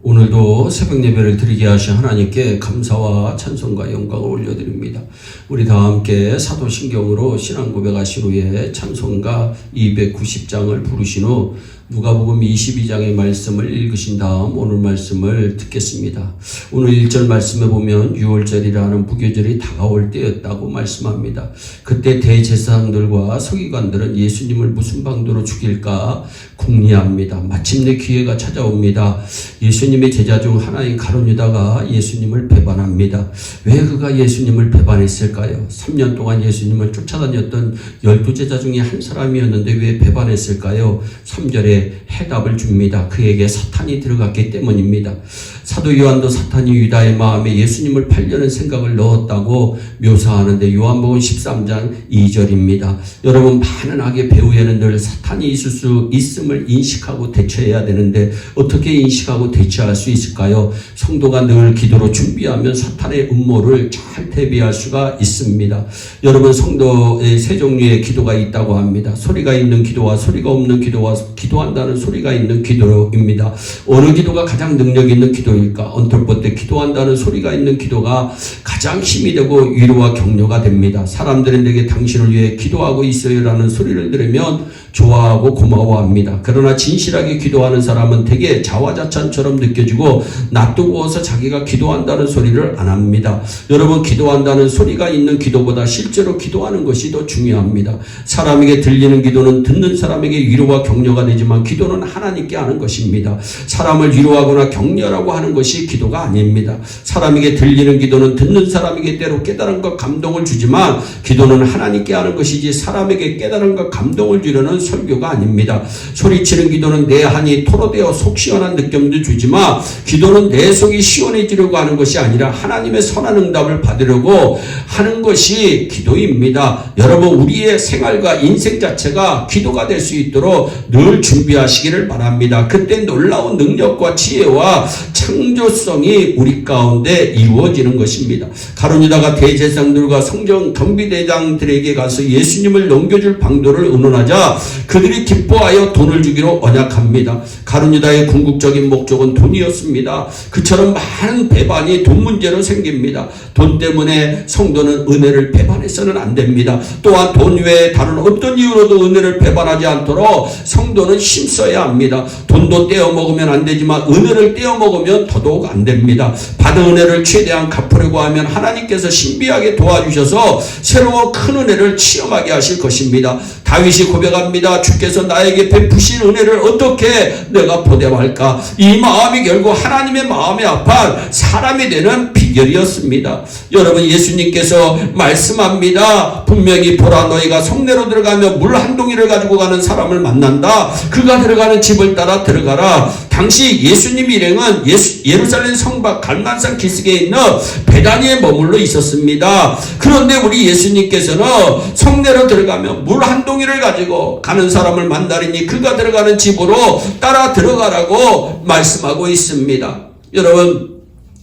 오늘도 새벽 예배를 드리게 하신 하나님께 감사와 찬송과 영광을 올려드립니다. 우리 다 함께 사도신경으로 신앙 고백하신 후에 찬송가 290장을 부르신 후 누가복음 22장의 말씀을 읽으신 다음 오늘 말씀을 듣겠습니다. 오늘 1절 말씀에 보면 6월절이라는 부교절이 다가올 때였다고 말씀합니다. 그때 대제사장들과 서기관들은 예수님을 무슨 방도로 죽일까 궁리합니다. 마침내 기회가 찾아옵니다. 예수님의 제자 중 하나인 가론유다가 예수님을 배반합니다. 왜 그가 예수님을 배반했을까요? 3년 동안 예수님을 쫓아다녔던 열두 제자 중에 한 사람이었는데 왜 배반했을까요? 3절에 해답을 줍니다. 그에게 사탄이 들어갔기 때문입니다. 사도 요한도 사탄이 유다의 마음에 예수님을 팔려는 생각을 넣었다고 묘사하는데 요한복음 13장 2절입니다. 여러분 많은 악의 배후에는 늘 사탄이 있을 수 있음을 인식하고 대처해야 되는데 어떻게 인식하고 대처할 수 있을까요? 성도가 늘 기도로 준비하면 사탄의 음모를 잘 대비할 수가 있습니다. 여러분 성도의 세 종류의 기도가 있다고 합니다. 소리가 있는 기도와 소리가 없는 기도와 기도한다는 소리가 있는 기도입니다. 어느 기도가 가장 능력 있는 기도 언털보 때 기도한다는 소리가 있는 기도가 가장 힘이 되고 위로와 격려가 됩니다. 사람들은 내게 당신을 위해 기도하고 있어요라는 소리를 들으면 좋아하고 고마워합니다. 그러나 진실하게 기도하는 사람은 되게 자화자찬처럼 느껴지고 놔두고서 자기가 기도한다는 소리를 안 합니다. 여러분 기도한다는 소리가 있는 기도보다 실제로 기도하는 것이 더 중요합니다. 사람에게 들리는 기도는 듣는 사람에게 위로와 격려가 되지만 기도는 하나님께 하는 것입니다. 사람을 위로하거나 격려라고 하는 것이 기도가 아닙니다. 사람에게 들리는 기도는 듣는 사람에게 때로 깨달음과 감동을 주지만 기도는 하나님께 하는 것이지 사람에게 깨달음과 감동을 주려는 설교가 아닙니다. 소리치는 기도는 내 한이 토로되어 속 시원한 느낌도 주지만 기도는 내 속이 시원해지려고 하는 것이 아니라 하나님의 선한 응답을 받으려고 하는 것이 기도입니다. 여러분 우리의 생활과 인생 자체가 기도가 될 수 있도록 늘 준비하시기를 바랍니다. 그때 놀라운 능력과 지혜와 창 조성이 우리 가운데 이루어지는 것입니다. 가론유다가 대제사장들과 성전 경비대장들에게 가서 예수님을 넘겨줄 방도를 의논하자 그들이 기뻐하여 돈을 주기로 언약합니다. 가론유다의 궁극적인 목적은 돈이었습니다. 그처럼 많은 배반이 돈 문제로 생깁니다. 돈 때문에 성도는 은혜를 배반해서는 안 됩니다. 또한 돈 외에 다른 어떤 이유로도 은혜를 배반하지 않도록 성도는 힘써야 합니다. 돈도 떼어 먹으면 안 되지만 은혜를 떼어 먹으면 더더욱 안 됩니다. 받은 은혜를 최대한 갚으려고 하면 하나님께서 신비하게 도와주셔서 새로운 큰 은혜를 체험하게 하실 것입니다. 다윗이 고백합니다. 주께서 나에게 베푸신 은혜를 어떻게 내가 보대할까? 이 마음이 결국 하나님의 마음에 합한 사람이 되는 비결이었습니다. 여러분 예수님께서 말씀합니다. 분명히 보라 너희가 성내로 들어가면 물 한 동이를 가지고 가는 사람을 만난다. 그가 들어가는 집을 따라 들어가라. 당시 예수님 일행은 예수, 예루살렘 성박 갈 만산 기슭에 있는 베다니에 머물러 있었습니다. 그런데 우리 예수님께서는 성내로 들어가면 물 한 동이를 가지고 가는 사람을 만나리니 그가 들어가는 집으로 따라 들어가라고 말씀하고 있습니다. 여러분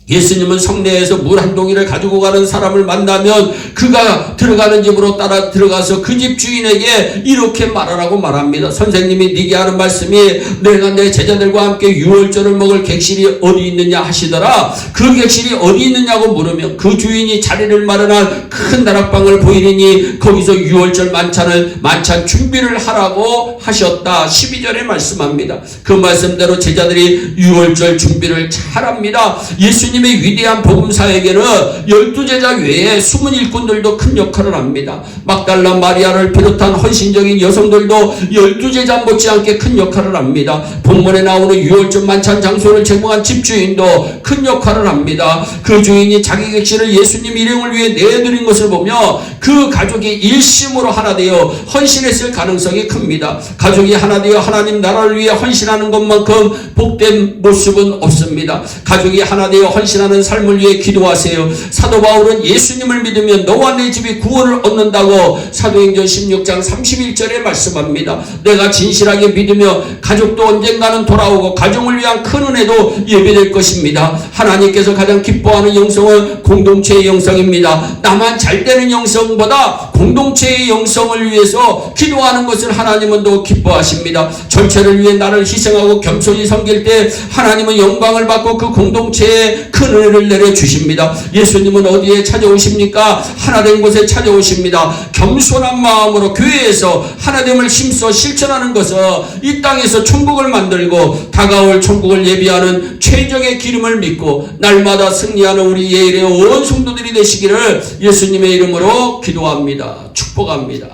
예수님은 성내에서 물 한 동이를 가지고 가는 사람을 만나면 그가 들어가는 집으로 따라 들어가서 그 집 주인에게 이렇게 말하라고 말합니다. 선생님이 네게 하는 말씀이 내가 내 제자들과 함께 유월절을 먹을 객실이 어디 있느냐 하시더라. 그 객실이 어디 있느냐고 물으면 그 주인이 자리를 마련한 큰 다락방을 보이니 거기서 유월절 만찬을 만찬 준비를 하라고 하셨다. 12절에 말씀합니다. 그 말씀대로 제자들이 유월절 준비를 잘합니다. 예수님 예수님의 위대한 복음사에게는 열두 제자 외에 숨은 일꾼들도 큰 역할을 합니다. 막달라 마리아를 비롯한 헌신적인 여성들도 열두 제자 못지않게 큰 역할을 합니다. 본문에 나오는 유월절 만찬 장소를 제공한 집주인도 큰 역할을 합니다. 그 주인이 자기 객실을 예수님 일행을 위해 내드린 것을 보며 그 가족이 일심으로 하나 되어 헌신했을 가능성이 큽니다. 가족이 하나 되어 하나님 나라를 위해 헌신하는 것만큼 복된 모습은 없습니다. 가족이 하나 되어 헌 헌신하는 삶을 위해 기도하세요. 사도 바울은 예수님을 믿으면 너와 내 집이 구원을 얻는다고 사도행전 16장 31절에 말씀합니다. 내가 진실하게 믿으며 가족도 언젠가는 돌아오고 가정을 위한 큰 은혜도 예배될 것입니다. 하나님께서 가장 기뻐하는 영성은 공동체의 영성입니다. 나만 잘 되는 영성보다 공동체의 영성을 위해서 기도하는 것을 하나님은 더 기뻐하십니다. 전체를 위해 나를 희생하고 겸손히 섬길 때 하나님은 영광을 받고 그 공동체에 큰 은혜를 내려 주십니다. 예수님은 어디에 찾아오십니까? 하나된 곳에 찾아오십니다. 겸손한 마음으로 교회에서 하나됨을 힘써 실천하는 것은 이 땅에서 천국을 만들고 다가올 천국을 예비하는 최적의 기름을 믿고 날마다 승리하는 우리 예일의 온 성도들이 되시기를 예수님의 이름으로 기도합니다. 축복합니다.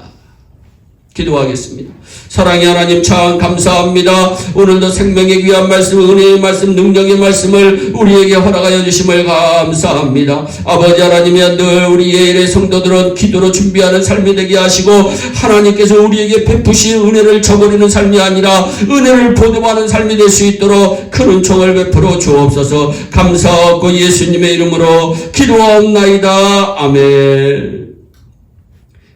기도하겠습니다. 사랑의 하나님 참 감사합니다. 오늘도 생명의 귀한 말씀, 은혜의 말씀, 능력의 말씀을 우리에게 허락하여 주심을 감사합니다. 아버지 하나님이 늘 우리 예일의 성도들은 기도로 준비하는 삶이 되게 하시고 하나님께서 우리에게 베푸신 은혜를 저버리는 삶이 아니라 은혜를 보듬하는 삶이 될 수 있도록 큰 은총을 베풀어 주옵소서 감사하고 예수님의 이름으로 기도하옵나이다. 아멘.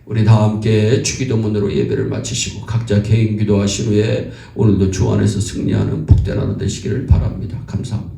우리 다 함께 주기도문으로 예배를 마치시고 각자 개인 기도하신 후에 오늘도 주 안에서 승리하는 복된 하루 되시기를 바랍니다. 감사합니다.